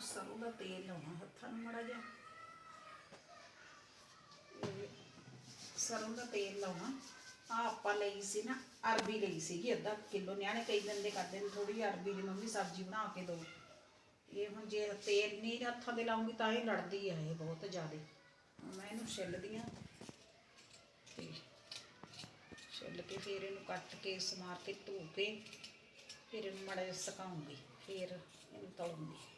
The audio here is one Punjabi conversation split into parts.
ਸਰੋਂ ਦਾ ਤੇਲ ਲਾਉਣਾ ਹੱਥਾਂ ਨੂੰ ਮੜਾ ਜਿਹਾ। ਸਰੋਂ ਦਾ ਤੇਲ ਲਾਉਣਾ। ਆ ਆਪਾਂ ਲਈ ਸੀ ਨਾ, ਅਰਬੀ ਲਈ ਸੀਗੀ, ਅੱਧਾ ਕਿਲੋ। ਨਿਆਣੇ ਕਈ ਦਿੰਦੇ ਕਰਦੇ ਨੇ ਥੋੜੀ ਅਰਬੀ ਦੀ ਮੰਮੀ ਸਬਜ਼ੀ ਬਣਾ ਕੇ ਦਿਓ ਇਹ ਹੁਣ ਜੇ ਤੇਲ ਨਹੀਂ ਹੱਥਾਂ ਦੇ ਲਾਉਂਗੀ ਤਾਂ ਇਹ ਲੜਦੀ ਆ, ਇਹ ਬਹੁਤ ਜ਼ਿਆਦਾ। ਮੈਂ ਇਹਨੂੰ ਛਿੱਲਦੀ ਆ ਤੇ ਛਿੱਲ ਕੇ ਫਿਰ ਇਹਨੂੰ ਕੱਟ ਕੇ, ਸਮਾਰ ਕੇ, ਧੋ ਕੇ, ਫਿਰ ਇਹਨੂੰ ਮੜਾ ਜਿਹਾ ਸੁਕਾਉਂਗੀ, ਫਿਰ ਇਹਨੂੰ ਤਲੂੰਗੀ।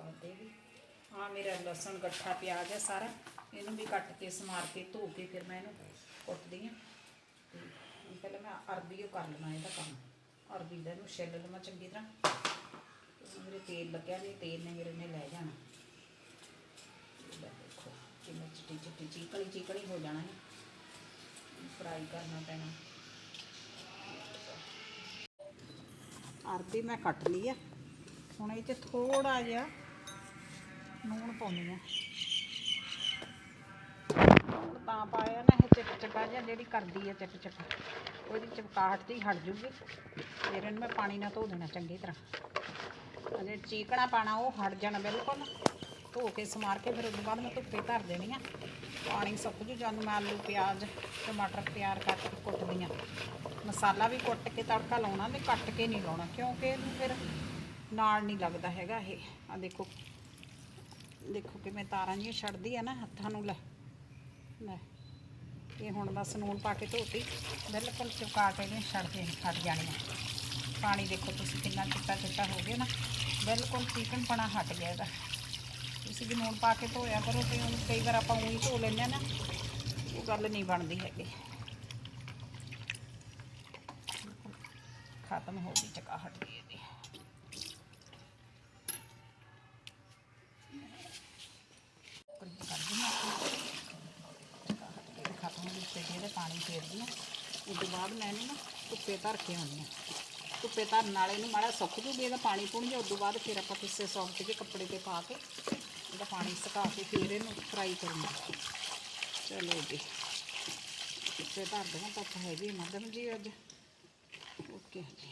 ਮੈਂ ਤੁਹਾਨੂੰ ਆ ਮੇਰਾ ਲਸਣ ਗੱਠਾ ਪਿਆਜ਼ ਹੈ ਸਾਰਾ। ਇਹਨੂੰ ਵੀ ਕੱਟ ਕੇ ਸਮਾਰ ਕੇ ਧੋ ਕੇ ਫਿਰ ਮੈਂ ਇਹਨੂੰ ਕੁੱਟਦੀ ਆ ਤੇ ਪਹਿਲਾਂ ਮੈਂ ਅਰਬੀ ਉਹ ਕਰ ਲਵਾਂ ਇਹਦਾ ਕੰਮ। ਅਰਬੀ ਦਾ ਇਹਨੂੰ ਛਿੱਲ ਲਵਾਂ ਚੰਗੀ ਤਰ੍ਹਾਂ। ਮੇਰੇ ਤੇਲ ਲੱਗਿਆ ਨਹੀਂ ਤੇਲ ਨੇ ਮੇਰੇ ਨੇ ਲੈ ਜਾਣਾ। ਦੇਖੋ, ਕਿੰਨਾ ਚਿੱਟੀ ਚਿੱਟੀ ਚੀਕਣੀ ਚੀਕਣੀ ਹੋ ਜਾਣਾ ਹੈ ਫਰਾਈ ਕਰਨਾ ਪੈਣਾ। ਅਰਬੀ ਮੈਂ ਕੱਟ ਲਈ ਆ। ਹੁਣ ਇਹ 'ਚ ਥੋੜਾ ਜਿਹਾ ਨੂਣ ਪਾਉਣੀ ਆ ਨੂਣ ਤਾਂ ਪਾਇਆ ਨਾ ਇਹ ਚਟਚਟਾ ਜਿਹਾ ਜਿਹੜੀ ਕਰਦੀ ਹੈ ਆ ਚਟਚਟਾ ਉਹਦੀ ਚਪਕਾਹਟ ਦੀ ਹਟ ਜੂਗੀ। ਫਿਰ ਇਹਨੂੰ ਮੈਂ ਪਾਣੀ ਨਾਲ ਧੋ ਦੇਣਾ ਚੰਗੀ ਤਰ੍ਹਾਂ। ਅਜੇ ਚੀਕਣਾ ਪਾਣਾ, ਉਹ ਹਟ ਜਾਣਾ ਬਿਲਕੁਲ। ਧੋ ਕੇ ਸਮਾਰ ਕੇ ਫਿਰ ਉਹਦੇ ਬਾਅਦ ਮੈਂ ਧੁੱਪੇ ਧਰ ਦੇਣੀ ਆ। ਪਾਣੀ ਸੁੱਕ ਜੂ ਜਦੋਂ ਮੈਂ ਆਲੂ, ਪਿਆਜ਼, ਟਮਾਟਰ ਤਿਆਰ ਕਰਕੇ ਕੁੱਟਦੀ ਆ। ਮਸਾਲਾ ਵੀ ਕੁੱਟ ਕੇ ਤੜਕਾ ਲਾਉਣਾ ਤੇ ਕੱਟ ਕੇ ਨਹੀਂ ਲਾਉਣਾ, ਕਿਉਂਕਿ ਇਹਨੂੰ ਫਿਰ ਨਾਲ ਨਹੀਂ ਲੱਗਦਾ ਹੈਗਾ ਇਹ। ਆ ਦੇਖੋ ਦੇਖੋ ਕਿਵੇਂ ਤਾਰਾਂ ਜਿਹੀਆਂ ਛੱਡਦੀ ਆ ਨਾ ਹੱਥਾਂ ਨੂੰ, ਲੈ ਲੈ। ਇਹ ਹੁਣ ਬਸ ਨੂਨ ਪਾ ਕੇ ਧੋਤੀ, ਬਿਲਕੁਲ ਚੁਕਾ ਕੇ ਨੇ ਛੱਡ ਕੇ ਹਟ ਜਾਣੀਆਂ ਪਾਣੀ ਦੇਖੋ ਤੁਸੀਂ ਕਿੰਨਾ ਚਿੱਟਾ ਚਿੱਟਾ ਹੋ ਗਿਆ ਨਾ, ਬਿਲਕੁਲ ਚਿਕਨਪਣਾ ਹਟ ਗਿਆ ਇਹਦਾ। ਤੁਸੀਂ ਵੀ ਨੂਨ ਪਾ ਕੇ ਧੋਇਆ ਕਰੋ, ਤੇ ਹੁਣ ਕਈ ਵਾਰ ਆਪਾਂ ਉਹੀ ਧੋ ਲੈਂਦੇ ਆ ਨਾ, ਉਹ ਗੱਲ ਨਹੀਂ ਬਣਦੀ ਹੈਗੀ। ਖਤਮ ਹੋ ਗਈ ਚਕਾਹਟ ਦੀ ਇਹਦੀ ਕੁਝ ਕਰ ਦਿੰਦਾ ਚਕਾਹਟ ਦੀ ਖਤਮ ਹੋ ਗਈ ਤੇ ਇਹਦੇ ਪਾਣੀ ਫੇਰਦੀ ਆ ਉਸ ਤੋਂ ਬਾਅਦ ਮੈਂ ਇਹਨੂੰ ਨਾ ਧੁੱਪੇ ਧਰ ਕੇ ਆਉਂਦੀ ਹਾਂ। ਧੁੱਪੇ ਧਰਨ ਨਾਲ ਇਹਨੂੰ ਮਾੜਾ ਸੁੱਕ ਜੂਗੀ, ਇਹਦਾ ਪਾਣੀ ਪੂਣੀ ਜੇ ਉਸ ਤੋਂ ਬਾਅਦ ਫਿਰ ਆਪਾਂ ਕਿਸੇ ਸੌਫਟ ਜਿਹੇ ਕੱਪੜੇ ਤੇ ਪਾ ਕੇ ਇਹਦਾ ਪਾਣੀ ਸੁਕਾ ਕੇ ਫਿਰ ਇਹਨੂੰ ਫਰਾਈ ਕਰੂੰਗੀ। ਚਲੋ ਜੀ, ਧੁੱਪੇ ਧਰ ਦੇਣਾ ਤਾਂ ਹੈਗੀ ਮਦਮ ਜੀ ਅੱਜ। ਓਕੇ ਜੀ।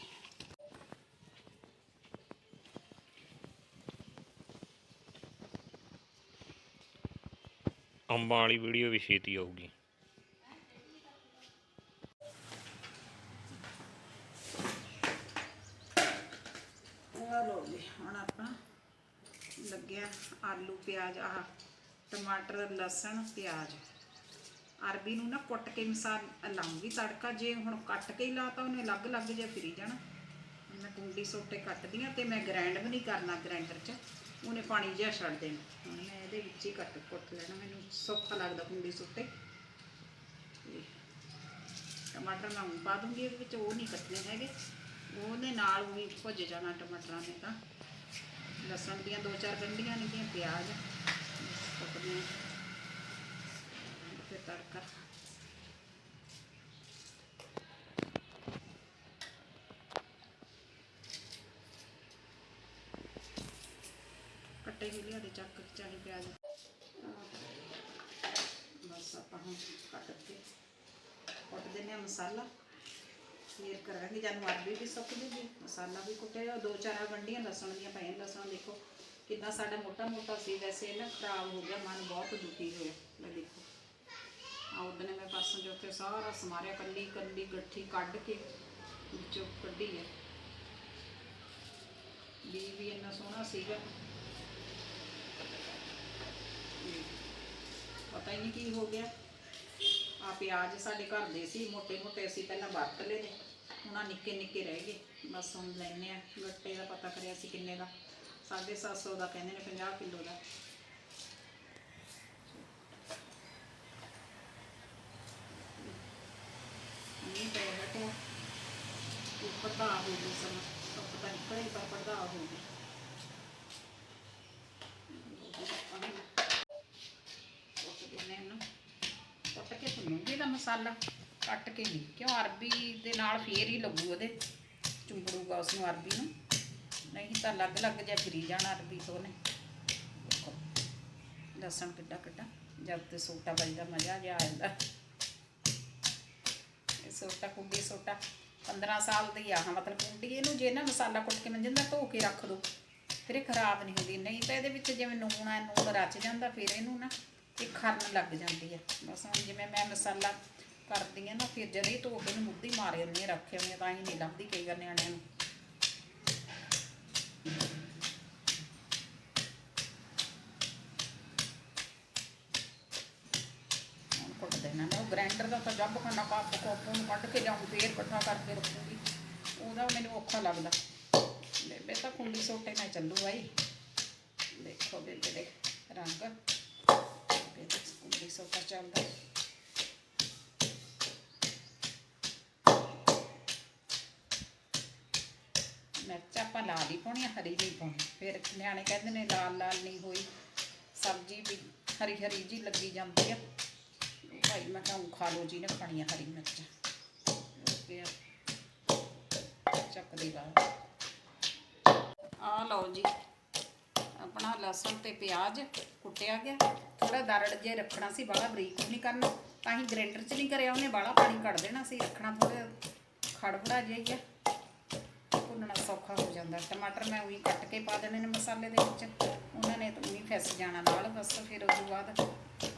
ਅੰਬਾਂ ਵਾਲੀ ਵੀਡੀਓ ਵੀ ਛੇਤੀ ਆਊਗੀ ਆ ਲੋ ਜੀ ਹੁਣ ਆਪਾਂ ਲੱਗਿਆ ਆਲੂ, ਪਿਆਜ਼, ਆਹ ਟਮਾਟਰ, ਲਸਣ, ਪਿਆਜ਼। ਅਰਬੀ ਨੂੰ ਨਾ ਕੁੱਟ ਕੇ ਮਿਸਾਲ ਲਾਉਂਗੀ ਤੜਕਾ, ਜੇ ਹੁਣ ਕੱਟ ਕੇ ਹੀ ਲਾਤਾ, ਉਹਨੇ ਅਲੱਗ ਅਲੱਗ ਜਿਹਾ ਫਿਰੀ ਜਾਣਾ। ਮੈਂ ਕੁੰਡੀ ਸੋਟੇ ਕੱਟਦੀ ਆ ਤੇ ਮੈਂ ਗ੍ਰਾਈਂਡ ਵੀ ਨਹੀਂ ਕਰਨਾ ਗ੍ਰਾਈਂਡਰ 'ਚ। ਉਹਨੇ ਪਾਣੀ ਜਿਹਾ ਛੱਡ ਦੇਣਾ। ਹੁਣ ਮੈਂ ਇਹਦੇ ਵਿੱਚ ਹੀ ਕੱਟ ਕੁੱਟ ਲੈਣਾ। ਮੈਨੂੰ ਸੌਖਾ ਲੱਗਦਾ ਕੁੰਡੀ ਸੋਟੇ। ਤੇ ਟਮਾਟਰ ਮੈਂ ਹੁਣ ਪਾ ਦੂੰਗੀ, ਇਹਦੇ ਵਿੱਚ ਉਹ ਨਹੀਂ ਕੱਟਣੇ ਹੈਗੇ। ਉਹਦੇ ਨਾਲ ਵੀ ਭੁੱਜ ਜਾਣਾ ਟਮਾਟਰਾਂ ਨੇ ਤਾਂ। ਲਸਣ ਦੀਆਂ ਦੋ ਚਾਰ ਗੰਢੀਆਂ ਨੇ ਪਿਆਜ਼ ਕੁੱਟਦੀਆਂ ਫਿਰ ਤੜਕਾ ਕੱਟੇ ਵੀ ਲਿਆ ਦੇ ਚੱਕ ਕੇ ਚਾਹੀ ਪਿਆਜ਼ ਬਸ ਆਪਾਂ ਹੁਣ ਕੱਟ ਕੇ ਕੁੱਟ ਮਸਾਲਾ ਕਰਾਂਗੇ ਜਦ ਅਰਬੀ ਵੀ ਸੁੱਕ ਜੂਗੀ ਮਸਾਲਾ ਵੀ ਕੁੱਟਿਆ ਦੋ ਚਾਰ ਗੰਢੀਆਂ ਲਸਣ ਦੀਆਂ ਪਈਆਂ, ਲਸਣ ਦੇਖੋ ਕਿੰਨਾ ਸਾਡਾ ਮੋਟਾ ਮੋਟਾ ਸੀ, ਵੈਸੇ ਨਾ ਖਰਾਬ ਹੋ ਗਿਆ, ਮਨ ਬਹੁਤ ਦੁਖੀ ਹੋਇਆ, ਮੈਂ ਦੇਖੋ। ਆ ਉਹਦਨੇ ਮੈਂ ਪਾਸੋਂ ਜੋ ਤੇ ਸਾਰਾ ਸਮਾਰਿਆ, ਕੱਲੀ ਕੱਲੀ ਗੱਠੀ ਕੱਢ ਕੇ ਵਿੱਚੋਂ ਕੱਢੀ ਹੈ ਵੀ ਵੀ ਇੰਨਾ ਸੋਹਣਾ ਸੀਗਾ। ਪਤਾ ਹੀ ਨਹੀਂ ਕੀ ਹੋ ਗਿਆ। ਆ ਪਿਆਜ਼ ਸਾਡੇ ਘਰ ਦੇ ਸੀ ਮੋਟੇ ਮੋਟੇ ਅਸੀਂ ਪਹਿਲਾਂ ਵਰਤ ਲਏ ਨੇ। ਹੁਣ ਨਿੱਕੇ ਨਿੱਕੇ ਰਹਿ ਗਏ। ਬਸ ਹੁਣ ਲੈਣੇ ਆ ਗੱਟੇ ਦਾ ਪਤਾ ਕਰਿਆ ਸੀ ਕਿੰਨੇ ਦਾ। 750 ਦਾ ਕਹਿੰਦੇ ਨੇ 50 ਕਿਲੋ ਦਾ। ਨਹੀਂ ਪੈ ਬਟੇ ਉੱਪਰ ਦਾ ਹੋ ਗਈ ਸਮਾਂ। ਪਤਾ ਨਹੀਂ ਕਰੇ ਪਰ ਪਰਦਾ ਹੋ ਗਈ ਕੁੱਟ ਕੇ ਭੁੰਨੂਗੀ ਦਾ ਮਸਾਲਾ? ਕੱਟ ਕੇ ਨਹੀਂ, ਕਿਉਂ ਅਰਬੀ ਦੇ ਨਾਲ ਫੇਰ ਹੀ ਲੱਗੂ ਉਹਦੇ, ਚੁੰਬੜੂਗਾ ਉਸ ਨੂੰ ਅਰਬੀ ਨੂੰ। ਨਹੀਂ ਤਾਂ ਅਲੱਗ ਅਲੱਗ ਜਿਹਾ ਫਿਰੀ ਜਾਣਾ ਅਰਬੀ ਤੋਂ ਨੇ ਲਸਣ ਕਿੱਡਾ ਕਿੱਡਾ, ਜਦ ਤੇ ਸੋਟਾ ਵੱਜਦਾ, ਮਜ਼ਾ ਜਿਹਾ ਆ ਜਾਂਦਾ। ਇਹ ਸੋਟਾ ਕੁੰਡੀ ਸੋਟਾ 15 ਸਾਲ ਦੀ ਆ, ਹਾਂ, ਮਤਲਬ ਕੁੰਡੀ ਇਹਨੂੰ ਜੇ ਨਾ ਮਸਾਲਾ ਕੁੱਟ ਕੇ ਮੰਜਨ ਦਾ ਧੋ ਕੇ ਰੱਖ ਦੋ, ਫਿਰ ਇਹ ਖਰਾਬ ਨਹੀਂ ਹੁੰਦੀ। ਨਹੀਂ ਤਾਂ ਇਹਦੇ ਵਿੱਚ ਜਿਵੇਂ ਨੂਣ ਆ, ਨੂਣ ਰਚ ਜਾਂਦਾ, ਫਿਰ ਇਹਨੂੰ ਨਾ ਇਹ ਖਰਨ ਲੱਗ ਜਾਂਦੀ ਆ। ਬਸ ਹੁਣ ਜਿਵੇਂ ਮੈਂ ਮਸਾਲਾ ਕਰਦੀ ਆ ਨਾ, ਫਿਰ ਜਦ ਇਹ ਧੋ ਕੇ ਨੂੰ ਮੁੱਦੀ ਮਾਰੇ ਹੁੰਦੀ ਰੱਖੇ ਹੁੰਦੇ ਤਾਂ ਹੀ ਨਹੀਂ ਲੱਭਦੀ ਕਈ ਵਾਰ ਨਿਆਣਿਆਂ ਨੂੰ। ਕੁੱਟ ਦੇਣਾ ਮੈਂ ਉਹ ਗ੍ਰਾਈਂਡਰ ਦਾ ਤਾਂ ਜੱਬ ਖੰਡਾ ਕੱਪ ਕੋਪ ਨੂੰ ਕੱਢ ਕੇ ਜਾਊਂ ਫੇਰ ਇਕੱਠਾ ਕਰਕੇ ਰੱਖੂਗੀ। ਉਹਦਾ ਮੈਨੂੰ ਔਖਾ ਲੱਗਦਾ। ਬੇਬੇ ਤਾਂ ਕੁੰਡੀ ਸੋਟੇ ਨਾਲ ਚੱਲੂ ਬਾਈ। ਦੇਖੋ ਬੇਬੇ ਦੇ ਰੰਗ। ਬੇਬੇ ਕੁੰਡੀ ਸੋਟਾ ਚੱਲਦਾ। ਮਿਰਚ ਆਪਾਂ ਲਾਲ ਹੀ ਪਾਉਣੀ ਆ, ਹਰੀ ਨਹੀਂ ਪਾਉਣੀ ਫਿਰ ਨਿਆਣੇ ਕਹਿੰਦੇ ਨੇ ਲਾਲ ਲਾਲ ਨਹੀਂ ਹੋਈ। ਸਬਜ਼ੀ ਵੀ ਹਰੀ ਹਰੀ ਜੀ ਲੱਗੀ ਜਾਂਦੀ ਆ। ਭਾਈ ਮੈਂ ਕਹਾਂ ਖਾ ਲਓ ਜੀ ਨੇ ਖਾਣੀ ਆ ਹਰੀ ਮਿਰਚ। ਓਕੇ ਚੱਕਦੀ ਬਾਅਦ ਆ ਲਓ ਜੀ, ਆਪਣਾ ਲਸਣ ਤੇ ਪਿਆਜ਼ ਕੁੱਟਿਆ ਗਿਆ। ਥੋੜਾ ਦਰੜ ਜੇ ਰੱਖਣਾ ਸੀ, ਬਾਹਲਾ ਬਰੀਕ ਨਹੀਂ ਕਰਨਾ। ਤਾਂ ਹੀ ਗ੍ਰੈਂਡਰ 'ਚ ਨਹੀਂ ਕਰਿਆ ਉਹਨੇ, ਬਾਹਲਾ ਪਾਣੀ ਕੱਢ ਦੇਣਾ ਸੀ, ਰੱਖਣਾ ਥੋੜਾ ਖੜਬੜਾ ਜਿਹਾ ਹੀ ਆ। ਭੁੰਨਣਾ ਸੌਖਾ ਹੋ ਜਾਂਦਾ। ਟਮਾਟਰ ਮੈਂ ਉਹੀ ਕੱਟ ਕੇ ਪਾ ਦੇਣੇ ਨੇ ਮਸਾਲੇ ਦੇ ਵਿੱਚ। ਉਹਨਾਂ ਨੇ ਤਾਂ ਉਹੀ ਫਿਸ ਜਾਣਾ ਨਾਲ, ਬਸ ਫਿਰ ਉਸ ਤੋਂ ਬਾਅਦ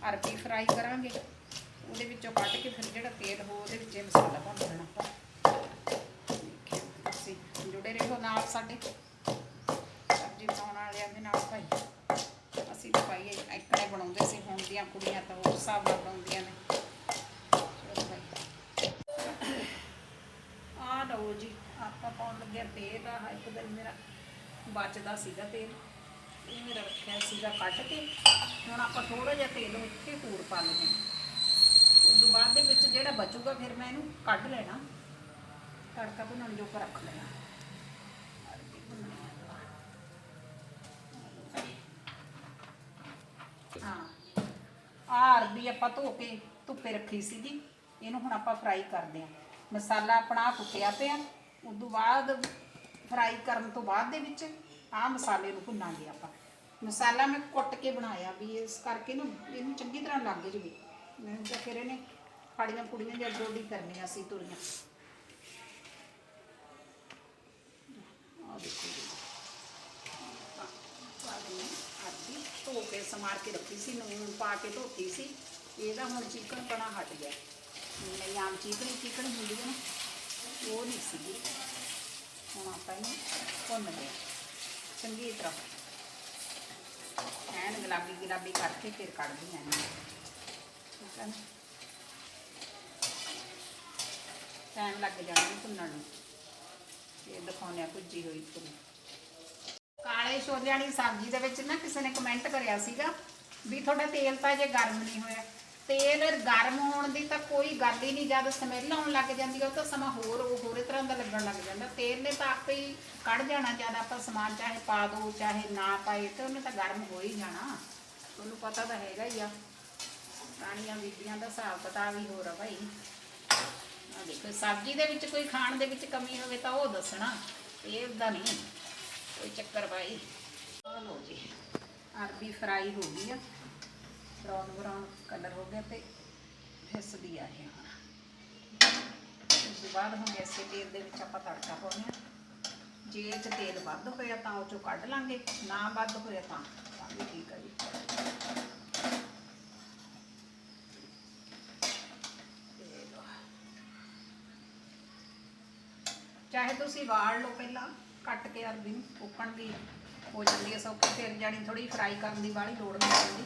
ਅਰਬੀ ਫਰਾਈ ਕਰਾਂਗੇ। ਉਹਦੇ ਵਿੱਚੋਂ ਕੱਢ ਕੇ ਫਿਰ ਜਿਹੜਾ ਤੇਲ ਹੋ, ਉਹਦੇ ਵਿੱਚ ਇਹ ਮਸਾਲਾ ਭੁੰਨ ਦੇਣਾ। ਆਪਾਂ ਤੁਸੀਂ ਜੁੜੇ ਰਹੋ ਨਾਲ ਸਾਡੇ। ਸਬਜ਼ੀ ਬਣਾਉਣ ਵਾਲਿਆਂ ਦੇ ਨਾਲ ਭਾਈ। ਅਸੀਂ ਤਾਂ ਭਾਈ ਇਕੜੇ ਬਣਾਉਂਦੇ ਸੀ, ਹੁਣ ਦੀਆਂ ਕੁੜੀਆਂ ਤਾਂ ਹੋਰ ਹਿਸਾਬ ਨਾਲ ਬਣਾਉਂਦੀਆਂ ਨੇ ਚਲੋ ਭਾਈ ਆ ਲਓ ਜੀ ਆਪਾਂ ਪਾਉਣ ਲੱਗਿਆ ਤੇਲ ਆ ਇੱਕ ਦਿਨ ਮੇਰਾ ਬਚਦਾ ਸੀਗਾ ਤੇਲ। ਇਹ ਮੇਰਾ ਰੱਖਿਆ ਸੀਗਾ ਕੱਢ ਕੇ। ਹੁਣ ਆਪਾਂ ਥੋੜਾ ਜਿਹਾ ਤੇਲ ਉੱਥੇ ਪੂਰ ਪਾ ਲੈਂਦੇ ਉਸ ਤੋਂ ਬਾਅਦ ਦੇ ਵਿੱਚ ਜਿਹੜਾ ਬਚੂਗਾ ਫਿਰ ਮੈਂ ਇਹਨੂੰ ਕੱਢ ਲੈਣਾ। ਤੜਕਾ ਭੁੰਨਣ ਜੋਗਾ ਰੱਖ ਲੈਣਾ। ਅਰਬੀ ਭੁੰਨਣੀ ਹਾਂ ਆ ਅਰਬੀ ਆਪਾਂ ਧੋ ਕੇ ਧੁੱਪੇ ਰੱਖੀ ਸੀਗੀ। ਇਹਨੂੰ ਹੁਣ ਆਪਾਂ ਫਰਾਈ ਕਰਦੇ ਆਂ ਮਸਾਲਾ ਆਪਣਾ ਆਹ ਕੁੱਟਿਆ ਪਿਆ। ਉਸ ਤੋਂ ਬਾਅਦ ਫਰਾਈ ਕਰਨ ਤੋਂ ਬਾਅਦ ਦੇ ਵਿੱਚ ਆਹ ਮਸਾਲੇ ਨੂੰ ਭੁੰਨਾਂਗੇ ਆਪਾਂ। ਮਸਾਲਾ ਮੈਂ ਕੁੱਟ ਕੇ ਬਣਾਇਆ ਵੀ ਇਸ ਕਰਕੇ ਨਾ ਇਹਨੂੰ ਚੰਗੀ ਤਰ੍ਹਾਂ ਲੱਗ ਜਵੇ। ਮੈਨੂੰ ਤਾਂ ਫਿਰ ਇਹਨੇ ਫਾੜੀਆਂ ਕੁੜੀਆਂ ਜਾਂ ਜੋੜੀ ਕਰਨੀਆਂ ਸੀ ਤੁਰੀਆਂ। ਆ ਦੇਖੋ ਜੀ। ਪਾਣੀ ਆਦੀ ਧੋ ਕੇ ਸਮਾਰ ਕੇ ਰੱਖੀ ਸੀ ਨੂਨ ਪਾ ਕੇ ਧੋਤੀ ਸੀ। ਇਹਦਾ ਹੁਣ ਚਿਕਨ ਪਣਾ ਹਟ ਗਿਆ। ਨਹੀਂ ਆਮ ਚਿਕਨ ਚਿਕਨ ਹੁੰਦੀ ਹੈ ਨਾ, ਉਹ ਨਹੀਂ ਸੀਗੀ ਹੁਣ ਆਪਾਂ ਇਹਨੂੰ ਭੁੰਨ ਲਿਆ ਚੰਗੀ ਤਰ੍ਹਾਂ। ਐਨ ਗੁਲਾਬੀ ਗੁਲਾਬੀ ਕਰਕੇ ਫਿਰ ਕੱਢਦੀ ਹਾਂ ਇਹਨੂੰ। ਠੀਕ ਹੈ ਟਾਈਮ ਲੱਗ ਜਾਣਾ ਭੁੰਨਣ ਨੂੰ। ਇਹ ਦਿਖਾਉਂਦੇ ਆ ਭੁੱਜੀ ਹੋਈ ਭੁੰਨ ਕਾਲੇ ਛੋਲਿਆਂ ਦੀ ਸਬਜ਼ੀ ਦੇ ਵਿੱਚ ਨਾ ਕਿਸੇ ਨੇ ਕਮੈਂਟ ਕਰਿਆ ਸੀਗਾ ਵੀ ਤੁਹਾਡਾ ਤੇਲ ਤਾਂ ਜੇ ਗਰਮ ਨਹੀਂ ਹੋਇਆ। ਤੇਲ ਗਰਮ ਹੋਣ ਦੀ ਤਾਂ ਕੋਈ ਗੱਲ ਹੀ ਨਹੀਂ ਜਦ ਸਮੈਲ ਆਉਣ ਲੱਗ ਜਾਂਦੀ ਆ, ਉਹ ਤਾਂ ਸਮਾਂ ਹੋਰ ਉਹ ਹੋਰੇ ਤਰ੍ਹਾਂ ਦਾ ਲੱਗਣ ਲੱਗ ਜਾਂਦਾ। ਤੇਲ ਨੇ ਤਾਂ ਆਪੇ ਹੀ ਕੱਢ ਜਾਣਾ ਜਦ ਆਪਾਂ ਸਮਾਨ ਚਾਹੇ ਪਾ ਦੋ ਚਾਹੇ ਨਾ ਪਾਏ ਤੇ ਉਹਨੇ ਤਾਂ ਗਰਮ ਹੋ ਹੀ ਜਾਣਾ। ਤੁਹਾਨੂੰ ਪਤਾ ਤਾਂ ਹੈਗਾ ਹੀ ਆ। ਪੁਰਾਣੀਆਂ ਬੀਬੀਆਂ ਦਾ ਹਿਸਾਬ ਕਿਤਾਬ ਵੀ ਹੋਰ ਆ ਭਾਈ। ਆ ਦੇਖੋ ਸਬਜ਼ੀ ਦੇ ਵਿੱਚ ਕੋਈ ਖਾਣ ਦੇ ਵਿੱਚ ਕਮੀ ਹੋਵੇ ਤਾਂ ਉਹ ਦੱਸਣਾ ਇਹ ਦਾ ਨਹੀਂ। ਕੋਈ ਚੱਕਰ ਭਾਈ। ਆ ਲਓ ਜੀ ਅਰਬੀ ਫਰਾਈ ਹੋ ਗਈ ਆ। ਬਰਾਊਨ ਬਰਾਊਨ ਕਲਰ ਹੋ ਗਿਆ ਤੇ ਫਿਸਦੀ ਆ ਇਹ ਉਸ ਤੋਂ ਬਾਅਦ ਹੁਣ ਇਸੇ ਤੇਲ ਦੇ ਵਿੱਚ ਆਪਾਂ ਤੜਕਾ ਪਾਉਂਦੇ ਆ ਜੇ ਇਹ ਤੇਲ ਵੱਧ ਹੋਇਆ ਤਾਂ ਉਹ ਚੋਂ ਕੱਢ ਲਾਂਗੇ, ਨਾ ਵੱਧ ਹੋਇਆ ਤਾਂ ਤਾਂ ਵੀ ਠੀਕ ਆ ਜੀ। ਚਾਹੇ ਤੁਸੀਂ ਵਾਲ ਲਓ ਪਹਿਲਾਂ, ਕੱਟ ਕੇ ਅਰਬੀ ਨੂੰ ਉੱਕਣ ਦੀ ਹੋ ਜਾਂਦੀ ਹੈ ਸੌਖੀ, ਫਿਰ ਜਾਣੀ ਥੋੜੀ ਫਰਾਈ ਕਰਨ ਦੀ ਵਾਲੀ ਲੋੜ ਨਹੀਂ ਪੈਂਦੀ।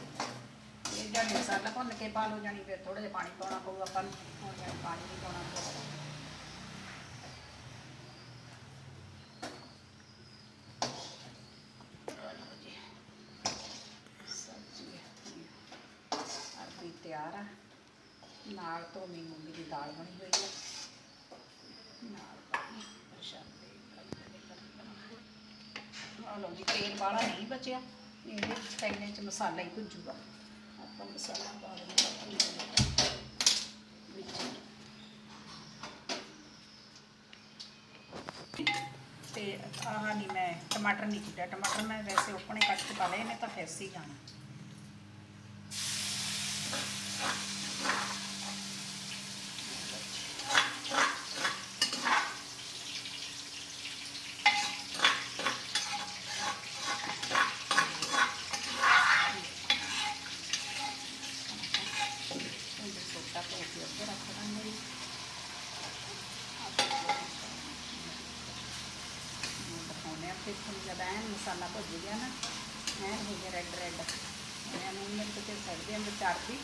ਇਹ ਜਾਨੀ ਮਸਾਲਾ ਭੁੰਨ ਕੇ ਪਾ ਲਓ, ਜਾਣੀ ਫਿਰ ਥੋੜਾ ਜਿਹਾ ਪਾਣੀ ਪਾਉਣਾ ਪਊਗਾ ਆਪਾਂ ਨੂੰ ਹੁਣ ਜਾਣੀ ਪਾਣੀ ਵੀ ਪਾਉਣਾ ਪਊਗਾ ਤਿਆਰ ਆ। ਨਾਲ ਧੋਮੀ ਮੂੰਗੀ ਦੀ ਦਾਲ ਬਣੀ ਹੋਈ ਹੈ। ਨਾਲ ਪਾਣੀ, ਪ੍ਰਸ਼ਾਦੇ ਆ ਲਓ ਜੀ, ਤੇਲ ਵਾਲਾ ਨਹੀਂ ਬਚਿਆ। ਇਹਦੇ ਵਿੱਚ ਚ ਮਸਾਲਾ ਹੀ ਭੁੱਜੂਗਾ। ਆਪਾਂ ਮਸਾਲਾ ਪਾ ਦਿੰਦੇ ਹਾਂ ਵਿੱਚ ਤੇ ਆਹ ਨਹੀਂ ਮੈਂ, ਟਮਾਟਰ ਨਹੀਂ ਕੀਤਾ। ਟਮਾਟਰ ਮੈਂ ਵੈਸੇ ਉੱਪਣੇ ਕੱਟ ਕੇ ਪਾ ਲਏ ਨੇ ਤਾਂ ਫੈਸ ਹੀ ਜਾਣਾ ਦੇਖੋ ਜਦ ਐਨ ਮਸਾਲਾ ਭੁੱਜ ਗਿਆ ਨਾ, ਐਨ ਹੋ ਗਿਆ ਰੈੱਡ ਰੈੱਡ ਇਹਨਾਂ ਨੂੰ ਮਿਰਚ ਤੇ ਸੜਦੇ ਅੰਦਰ ਚੜਦੀ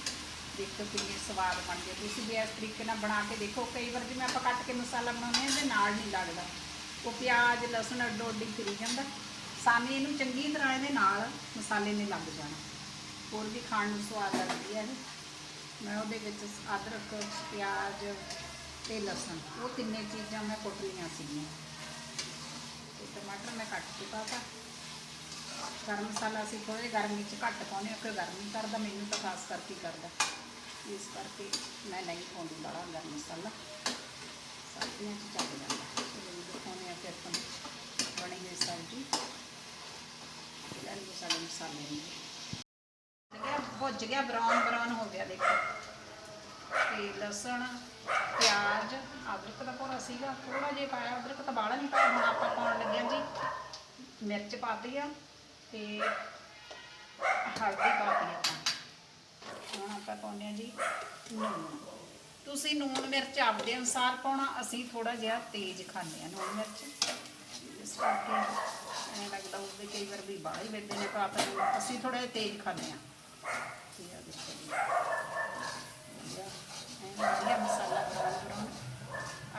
ਦੇਖੋ ਕਿੰਨੇ ਸਵਾਦ ਬਣਦੇ ਤੁਸੀਂ ਵੀ ਇਸ ਤਰੀਕੇ ਨਾਲ ਬਣਾ ਕੇ ਦੇਖੋ। ਕਈ ਵਾਰ ਜਿਵੇਂ ਆਪਾਂ ਕੱਟ ਕੇ ਮਸਾਲਾ ਬਣਾਉਂਦੇ ਹਾਂ, ਇਹਦੇ ਨਾਲ ਨਹੀਂ ਲੱਗਦਾ। ਉਹ ਪਿਆਜ਼, ਲਸਣ, ਅੱਡੋ ਅੱਡੀ ਫਿਰੀ ਜਾਂਦਾ। ਸਾਨੇ ਇਹਨੂੰ ਚੰਗੀ ਤਰ੍ਹਾਂ ਇਹਦੇ ਨਾਲ ਮਸਾਲੇ ਨੇ ਲੱਗ ਜਾਣਾ। ਹੋਰ ਵੀ ਖਾਣ ਨੂੰ ਸਵਾਦ ਲੱਗਦੀ ਹੈ ਇਹ ਮੈਂ ਉਹਦੇ ਵਿੱਚ ਅਦਰਕ, ਪਿਆਜ਼ ਤੇ ਲਸਣ। ਉਹ ਤਿੰਨੇ ਚੀਜ਼ਾਂ ਮੈਂ ਕੁੱਟ ਲਈਆਂ ਸੀਗੀਆਂ। ਤੇ ਟਮਾਟਰ ਮੈਂ ਕੱਟ ਕੇ ਪਾਤਾ ਗਰਮ ਮਸਾਲਾ ਅਸੀਂ ਥੋੜ੍ਹੇ ਗਰਮ ਵਿੱਚ ਘੱਟ ਪਾਉਂਦੇ ਹਾਂ ਕਿ ਗਰਮ ਨਹੀਂ ਕਰਦਾ, ਮੈਨੂੰ ਤਾਂ ਖਾਸ ਕਰਕੇ ਹੀ ਕਰਦਾ। ਇਸ ਕਰਕੇ ਮੈਂ ਨਹੀਂ ਪਾਉਂਦੀ ਬਾਹਲਾ ਗਰਮ ਮਸਾਲਾ। ਸਬਜ਼ੀਆਂ 'ਚ ਚੱਲ ਜਾਂਦਾ ਚਲੋ ਦਿਖਾਉਂਦੇ ਹਾਂ ਫਿਰ ਤੁਹਾਨੂੰ ਬਣੀ ਹੋਈ ਸਬਜ਼ੀ। ਇਹਨਾਂ ਨੂੰ ਮਸਾਲੇ ਨੂੰ। ਭੁੱਜ ਗਿਆ, ਬਰਾਊਨ ਬਰਾਊਨ ਹੋ ਗਿਆ, ਦੇਖੋ। ਤੇ ਲਸਣ, ਪਿਆਜ਼, ਅਦਰਕ ਦਾ ਭੋਰਾ ਸੀਗਾ। ਥੋੜਾ ਜਿਹਾ ਪਾਇਆ, ਅਦਰਕ ਤਾਂ ਬਾਹਲਾ ਨਹੀਂ ਪਾਇਆ, ਹੁਣ ਆਪਾਂ ਪਾਉਣ ਲੱਗਿਆ ਜੀ। ਮਿਰਚ ਪਾਤੀ ਆ। ਤੇ ਹਲਦੀ ਪਾਤੀ ਆਪਾਂ। ਹੁਣ ਆਪਾਂ ਪਾਉਂਦੇ ਆ ਜੀ ਨੂਣ। ਤੁਸੀਂ ਲੂਣ ਮਿਰਚ ਆਪਦੇ ਅਨੁਸਾਰ ਪਾਉਣਾ, ਅਸੀਂ ਥੋੜਾ ਜਿਹਾ ਤੇਜ਼ ਖਾਂਦੇ ਆ ਲੂਣ ਮਿਰਚ। ਇਸ ਕਰਕੇ ਐਂ ਲੱਗਦਾ ਉਹਦੇ ਕਈ ਵਾਰ ਵੀ ਬਾਹਲਾ ਹੀ ਵੇਦੇ ਨੇ ਪਾ ਪਾਪ ਅਸੀਂ ਥੋੜਾ ਜਿਹਾ ਤੇਜ਼ ਖਾਂਦੇ ਆ ਤੇ ਆ ਦੇਖੋ ਜੀ। ਵਧੀਆ ਮਸਾਲਾ ਬਰਾਉਨ ਬਰਾਉਨ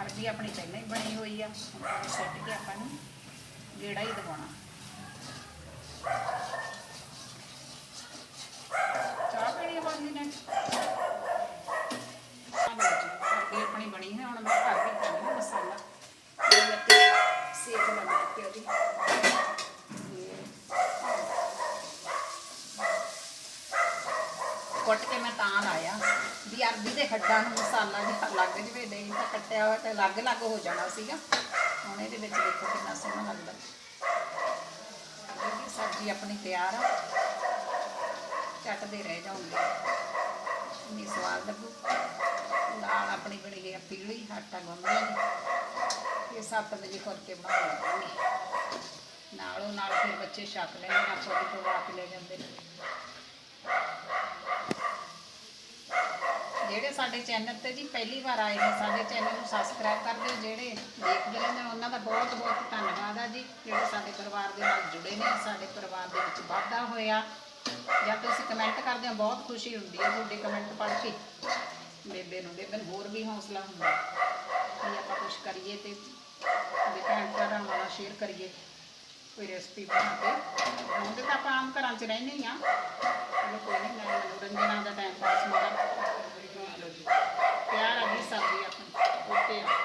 ਅਰਬੀ ਆਪਣੀ ਪਹਿਲਾਂ ਹੀ ਬਣੀ ਹੋਈ ਆ। ਹੁਣ ਕੇ ਆਪਾਂ ਨੂੰ ਗੇੜਾ ਹੀ ਦਵਾਉਣਾ ਚਾਹ ਪੀਣੀ ਬੰਦੀ ਨੇ? ਅਰਬੀ ਆਪਣੀ ਬਣੀ ਹੈ, ਹੁਣ ਮੈਂ ਘਰ ਵੀ ਪਾਣੀ ਮਸਾਲਾ। ਮੈਂ ਤੇ ਸੇਕ ਲੱਗ ਦਿੱਤੇ ਉਹਦੀ। ਕੁੱਟ ਕੇ ਮੈਂ ਤਾਂ ਲਾਇਆ। ਵੀ ਅਰਬੀ ਦੇ ਖੱਡਾਂ ਨੂੰ ਮਸਾਲਾ ਜਿਹਾ ਲੱਗ ਜਵੇ ਨਹੀਂ ਤਾਂ ਕੱਟਿਆ ਹੋਇਆ ਤੇ ਅਲੱਗ-ਅਲੱਗ ਹੋ ਜਾਣਾ ਸੀਗਾ। ਹੁਣ ਇਹਦੇ ਵਿੱਚ ਦੇਖੋ ਕਿੰਨਾ ਸੋਹਣਾ ਲੱਗਦਾ। ਸਬਜ਼ੀ ਆਪਣੀ ਤਿਆਰ ਆ। ਚੱਟਦੇ ਰਹਿ ਜਾਓਗੇ ਇੰਨੀ ਸਵਾਦ ਲੱਗੂ। ਦਾਲ ਆਪਣੀ ਬਣੀ ਗਈ ਆ, ਪੀਲੀ, ਆਟਾ ਗੁੰਨਦੇ ਨੇ ਇਹ 7 ਵਜੇ ਕਰਕੇ ਬਣਾ ਲਾਂਗੇ ਨਾਲੋਂ ਨਾਲ ਫਿਰ ਬੱਚੇ ਛਕ ਲੈਂਦੇ ਨੇ, ਆਪਾਂ ਵੀ ਪਵਾ ਲੈ ਜਾਂਦੇ ਨੇ। ਜਿਹੜੇ ਸਾਡੇ ਚੈਨਲ ਤੇ ਜੀ ਪਹਿਲੀ ਵਾਰ ਆਏ ਨੇ, ਸਾਡੇ ਚੈਨਲ ਨੂੰ ਸਬਸਕ੍ਰਾਈਬ ਕਰ ਦਿਓ, ਜਿਹੜੇ ਦੇਖਦੇ ਰਹਿੰਦੇ ਉਹਨਾਂ ਦਾ ਬਹੁਤ ਬਹੁਤ ਧੰਨਵਾਦ ਆ ਜੀ, ਜਿਹੜੇ ਸਾਡੇ ਪਰਿਵਾਰ ਦੇ ਨਾਲ ਜੁੜੇ ਨੇ, ਸਾਡੇ ਪਰਿਵਾਰ ਦੇ ਵਿੱਚ ਵਾਧਾ ਹੋਇਆ। ਜਾਂ ਤੁਸੀਂ ਕਮੈਂਟ ਕਰਦੇ ਹੋ, ਬਹੁਤ ਖੁਸ਼ੀ ਹੁੰਦੀ ਹੈ ਤੁਹਾਡੇ ਕਮੈਂਟ ਪੜ੍ਹ ਕੇ। ਬੇਬੇ ਨੂੰ ਬੇਬੇ ਨੂੰ ਹੋਰ ਵੀ ਹੌਸਲਾ ਹੁੰਦਾ। ਕਿ ਆਪਾਂ ਕੁਝ ਕਰੀਏ ਤੇ ਵੀ ਭੈਣ ਭਰਾਵਾਂ ਨਾਲ ਸ਼ੇਅਰ ਕਰੀਏ। ਕੋਈ ਰੈਸਪੀ ਬਣਾ ਕੇ। ਹੁਣ ਤਾਂ ਆਪਾਂ ਆਮ ਘਰਾਂ 'ਚ ਰਹਿੰਦੇ ਹੀ ਆ। ਚਲੋ ਕੋਈ ਨਹੀਂ ਮੈਂ ਮਨੋਰੰਜਨਾਂ ਦਾ ਟਾਈਮ ਪਾਸ ਨਹੀਂ ਸਕਦੀ ਆ ਆਪਣੀ ਓਕੇ ਆ।